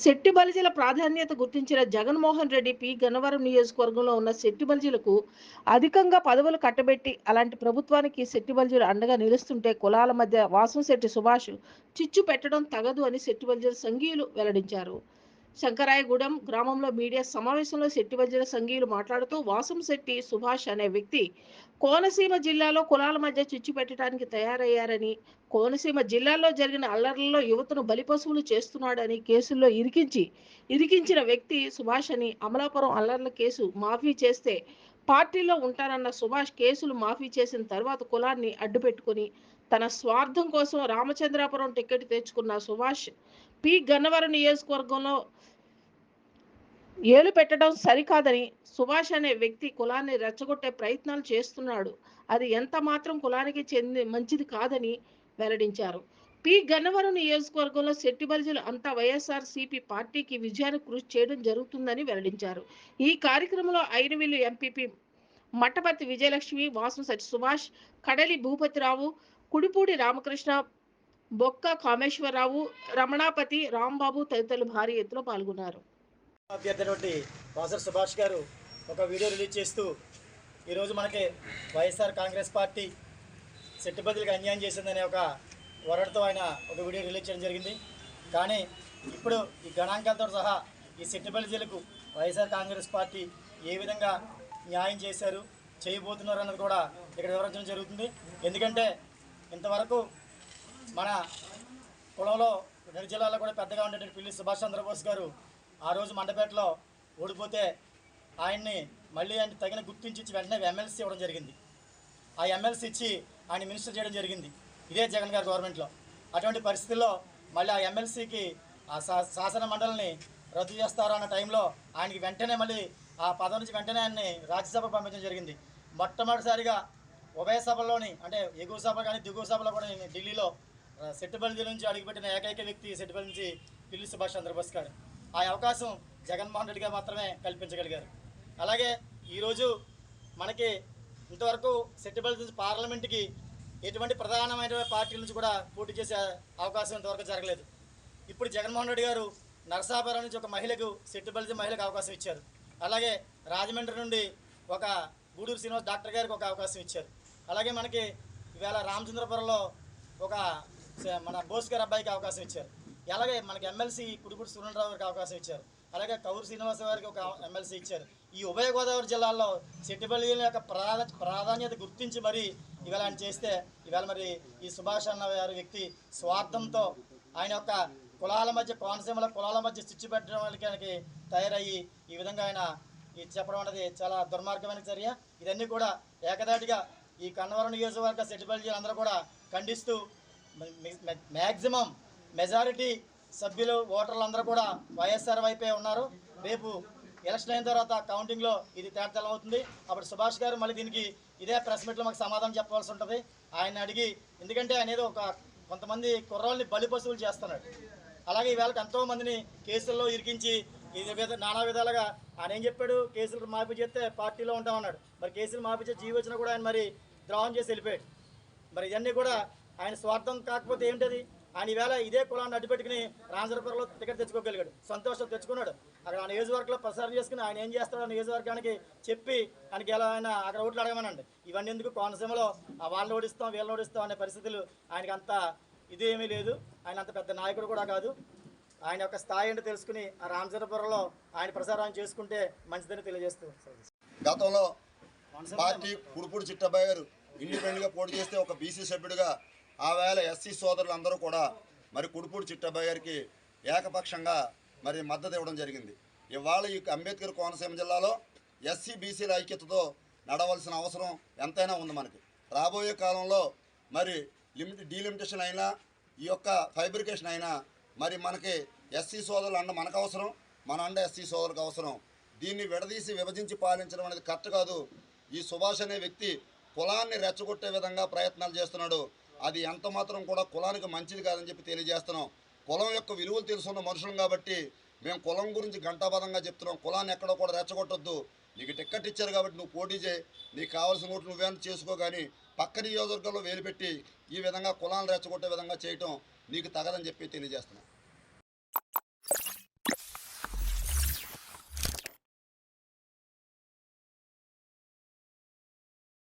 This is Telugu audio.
శెట్టి బలిజల ప్రాధాన్యత గుర్తించిన జగన్మోహన్ రెడ్డి పి. గన్నవరం నియోజకవర్గంలో ఉన్న శెట్టి బలిజలకు అధికంగా పదవులు కట్టబెట్టి అలాంటి ప్రభుత్వానికి శెట్టి బలిజలు అండగా నిలుస్తుంటే కులాల మధ్య వాసం శెట్టి సుభాష్ చిచ్చు పెట్టడం తగదు అని శెట్టి బలిజల సంఘీయులు వెల్లడించారు. శంకరాయగూడెం గ్రామంలో మీడియా సమావేశంలో శెట్టి వజ్ర సంఘీయులు మాట్లాడుతూ వాసం శెట్టి సుభాష్ అనే వ్యక్తి కోనసీమ జిల్లాలో కులాల మధ్య చిచ్చు పెట్టడానికి తయారయ్యారని కోనసీమ జిల్లాలో జరిగిన అల్లర్లలో యువతను బలిపశువులు చేస్తున్నాడని కేసుల్లో ఇరికించి ఇరికించిన వ్యక్తి సుభాష్ అని అమలాపురం అల్లర్ల కేసు మాఫీ చేస్తే పార్టీలో ఉంటానన్న సుభాష్ కేసులు మాఫీ చేసిన తర్వాత కులాన్ని అడ్డుపెట్టుకుని తన స్వార్థం కోసం రామచంద్రాపురం టికెట్ తెచ్చుకున్న సుభాష్ పి. గన్నవరం నియోజకవర్గంలో ఏలు పెట్టడం సరికాదని సుభాష్ అనే వ్యక్తి కులాన్ని రెచ్చగొట్టే ప్రయత్నాలు చేస్తున్నాడు. అది ఎంత మాత్రం కులానికి చెంది మంచిది కాదని వెల్లడించారు. పి. గన్నవరం నియోజకవర్గంలో శెట్టి అంతా వైఎస్ఆర్ సిపి పార్టీకి విజయాన్ని కృషి చేయడం జరుగుతుందని వెల్లడించారు. ఈ కార్యక్రమంలో ఐనవిల్లు ఎంపీపీ మఠపతి విజయలక్ష్మి వాసు సచి సుభాష్ కడలి భూపతిరావు కుడిపూడి రామకృష్ణ బొక్క కామేశ్వరరావు రమణాపతి రాంబాబు తదితరులు భారీ ఎత్తులో పాల్గొన్నారు. అభ్యర్థి వాసర్ సుభాష్ గారు ఒక వీడియో రిలీజ్ చేస్తూ ఈరోజు మనకి వైఎస్ఆర్ కాంగ్రెస్ పార్టీ సెట్టుబదులకు అన్యాయం చేసిందనే ఒక వరడతో ఆయన ఒక వీడియో రిలీజ్ చేయడం జరిగింది. కానీ ఇప్పుడు ఈ గణాంకాలతో సహా ఈ సెట్టుబల్జీలకు వైఎస్ఆర్ కాంగ్రెస్ పార్టీ ఏ విధంగా న్యాయం చేశారు చేయబోతున్నారు అన్నది కూడా ఇక్కడ వివరించడం జరుగుతుంది. ఎందుకంటే ఇంతవరకు మన కులంలో రెండు జిల్లాల్లో కూడా పెద్దగా ఉండేటువంటి పిల్లి సుభాష్ చంద్రబోస్ గారు ఆ రోజు మండపేటలో ఓడిపోతే ఆయన్ని మళ్ళీ ఆయన తగిన గుర్తించి వెంటనే ఎమ్మెల్సీ ఇవ్వడం జరిగింది. ఆ ఎమ్మెల్సీ ఇచ్చి ఆయన మినిస్టర్ చేయడం జరిగింది. ఇదే జగన్ గారి గవర్నమెంట్లో. అటువంటి పరిస్థితుల్లో మళ్ళీ ఆ ఎమ్మెల్సీకి ఆ శా- శాసన మండలిని రద్దు చేస్తారు అన్న టైంలో ఆయనకి వెంటనే మళ్ళీ ఆ పదవి నుంచి వెంటనే ఆయన్ని రాజ్యసభ పంపించడం జరిగింది. మొట్టమొదటిసారిగా ఉభయ సభల్లోని అంటే ఎగువ సభ కానీ దిగువ సభలో కూడా నేను ఢిల్లీలో సెట్టుబల్లి నుంచి అడుగుపెట్టిన ఏకైక వ్యక్తి సెట్టుబల్లి నుంచి పిల్లి సుభాష్ చంద్రబోస్ గారు. ఆ అవకాశం జగన్మోహన్ రెడ్డి గారు మాత్రమే కల్పించగలిగారు. అలాగే ఈరోజు మనకి ఇంతవరకు సెట్టుబల్లి నుంచి పార్లమెంట్కి ఎటువంటి ప్రధానమైన పార్టీల నుంచి కూడా పోటీ చేసే అవకాశం ఇంతవరకు జరగలేదు. ఇప్పుడు జగన్మోహన్ రెడ్డి గారు నరసాపురం నుంచి ఒక మహిళకు సెట్టుబల్లి మహిళకు అవకాశం ఇచ్చారు. అలాగే రాజమండ్రి నుండి ఒక గూడూరు శ్రీనివాస్ డాక్టర్ గారికి ఒక అవకాశం ఇచ్చారు. అలాగే మనకి ఇవాళ రామచంద్రపురంలో ఒక మన బోస్ గారి అబ్బాయికి అవకాశం ఇచ్చారు. అలాగే మనకి ఎమ్మెల్సీ కుడిపూడి సురేంద్రరావు గారికి అవకాశం ఇచ్చారు. అలాగే కౌరు శ్రీనివాస గారికి ఒక ఎమ్మెల్సీ ఇచ్చారు. ఈ ఉభయ గోదావరి జిల్లాల్లో సెట్టిపల్లిల యొక్క ప్రాధా ప్రాధాన్యత గుర్తించి మరి ఇవాళ ఆయన చేస్తే ఇవాళ మరి ఈ సుభాష్ అన్న గారి వ్యక్తి స్వార్థంతో ఆయన యొక్క కులాల మధ్య కోనసీమల కులాల మధ్య చిచ్చు పెట్టడానికి తయారయ్యి ఈ విధంగా ఆయన ఇది చెప్పడం అనేది చాలా దుర్మార్గమైన చర్య. ఇవన్నీ కూడా ఏకదాటిగా ఈ కన్నవరం నియోజకవర్గ సెటిపల్జీలు అందరూ కూడా ఖండిస్తూ మ్యాక్సిమం మెజారిటీ సభ్యులు ఓటర్లు అందరూ కూడా వైఎస్ఆర్ వైపే ఉన్నారు. రేపు ఎలక్షన్ అయిన తర్వాత కౌంటింగ్లో ఇది తేటతెల్లం అవుతుంది అప్పుడు సుభాష్ గారు మళ్ళీ దీనికి ఇదే ప్రెస్ మీట్లో మాకు సమాధానం చెప్పవలసి ఉంటుంది. ఆయన అడిగి ఎందుకంటే ఆయన ఏదో ఒక కొంతమంది కుర్రాల్ని బలి పశువులు చేస్తున్నాడు. అలాగే ఈవేళ ఎంతో మందిని కేసుల్లో ఇరికించి ఇది విధ నానా విధాలుగా ఆయన ఏం చెప్పాడు? కేసులు మాఫీ చేస్తే పార్టీలో ఉంటామన్నాడు. మరి కేసులు మాఫీ చేసి జీవి వచ్చినా కూడా ఆయన మరి ద్రోహం చేసి వెళ్ళిపోయాడు. మరి ఇవన్నీ కూడా ఆయన స్వార్థం కాకపోతే ఏంటది ఆయన ఈవేళ ఇదే కులాన్ని అడ్డుపెట్టుకుని రామచంద్రపురంలో టికెట్ తెచ్చుకోగలిగాడు. సంతోషం తెచ్చుకున్నాడు. అక్కడ ఆ నియోజకవర్గంలో ప్రసారం చేసుకుని ఆయన ఏం చేస్తాడో ఆ నియోజకవర్గానికి చెప్పి ఆయనకి ఎలా ఆయన అక్కడ ఓట్లు అడగమనండి. ఇవన్నీ ఎందుకు కోనసీమలో ఆ వాళ్ళని ఓడిస్తాం వీళ్ళని ఓడిస్తాం అనే పరిస్థితులు ఆయనకి అంత ఇదేమీ లేదు. ఆయన అంత పెద్ద నాయకుడు కూడా కాదు. ఆయన యొక్క స్థాయి ఏంటో తెలుసుకుని ఆ రామచంద్రపురంలో ఆయన ప్రసారం చేసుకుంటే మంచిదని తెలియజేస్తూ గతంలో పార్టీ పుడుపుడు చిట్టబ్బాయి గారు ఇండిపెండెంట్గా పోటీ చేస్తే ఒక బీసీ సభ్యుడిగా ఆ వేళ ఎస్సీ సోదరులందరూ కూడా మరి కుడుపూడి చిట్టబ్బాయి గారికి ఏకపక్షంగా మరి మద్దతు ఇవ్వడం జరిగింది. ఇవాళ ఈ అంబేద్కర్ కోనసీమ జిల్లాలో ఎస్సీ బీసీల ఐక్యతతో నడవలసిన అవసరం ఎంతైనా ఉంది మనకి. రాబోయే కాలంలో మరి లిమిట్ డీలిమిటేషన్ అయినా ఈ యొక్క ఫైబ్రికేషన్ అయినా మరి మనకి ఎస్సీ సోదరులు అండ మనకు అవసరం మన అండ ఎస్సీ సోదరులకు అవసరం. దీన్ని విడదీసి విభజించి పాలించడం అనేది కరెక్ట్ కాదు. ఈ సుభాష్ అనే వ్యక్తి కులాన్ని రెచ్చగొట్టే విధంగా ప్రయత్నాలు చేస్తున్నాడు. అది ఎంత మాత్రం కూడా కులానికి మంచిది కాదని చెప్పి తెలియజేస్తున్నాం. కులం యొక్క విలువలు తెలుసున్న మనుషులు కాబట్టి మేము కులం గురించి గంటాపదంగా చెప్తున్నాం. కులాన్ని ఎక్కడో కూడా రెచ్చగొట్టొద్దు. నీకు టిక్కెట్ ఇచ్చారు కాబట్టి నువ్వు పోటీ చేయి. నీకు కావాల్సిన ఓట్లు నువ్వేమైనా చేసుకో కానీ పక్క నియోజకవర్గంలో వేలు పెట్టి ఈ విధంగా కులాన్ని రెచ్చగొట్టే విధంగా చేయటం నీకు తగదని చెప్పి తెలియజేస్తున్నాం.